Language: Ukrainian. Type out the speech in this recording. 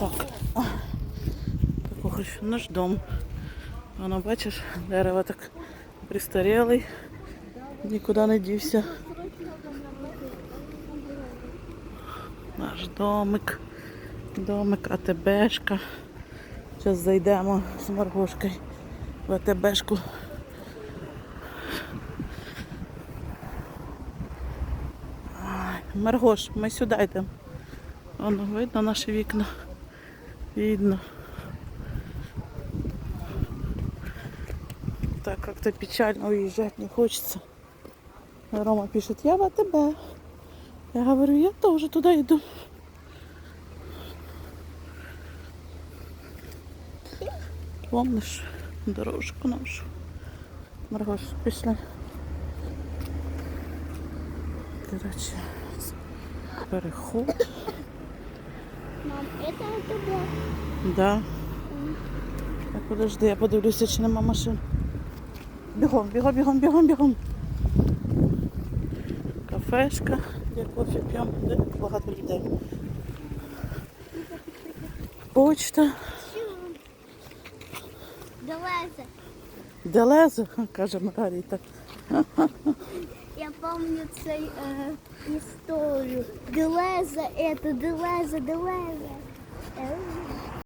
Так. Таку наш дом. Воно, бачиш, дерево так пристарілий, нікуди не дівся. Наш домик. Домик АТБшка. Зараз зайдемо з Маргошкою в АТБшку. Маргош, ми сюди йдемо. Воно видно наші вікна. Видно. Так как-то печально уезжать не хочется. Рома пишет, я в АТБ. Я говорю, я тоже туда иду. Помнишь дорожку нашу? Маргош, пішли. Короче, переход. Мам, это АТБ. Да. Так, подожди, я подивлюся, чи нема машин. Бігом, бігом, бігом, бігом, бігом. Кафешка, де кофе п'ємо, де багато людей. Почта. Давайте. Делеза, каже Маргарита. Я помню цей е, історію. Делеза, это, делеза, делеза. Е,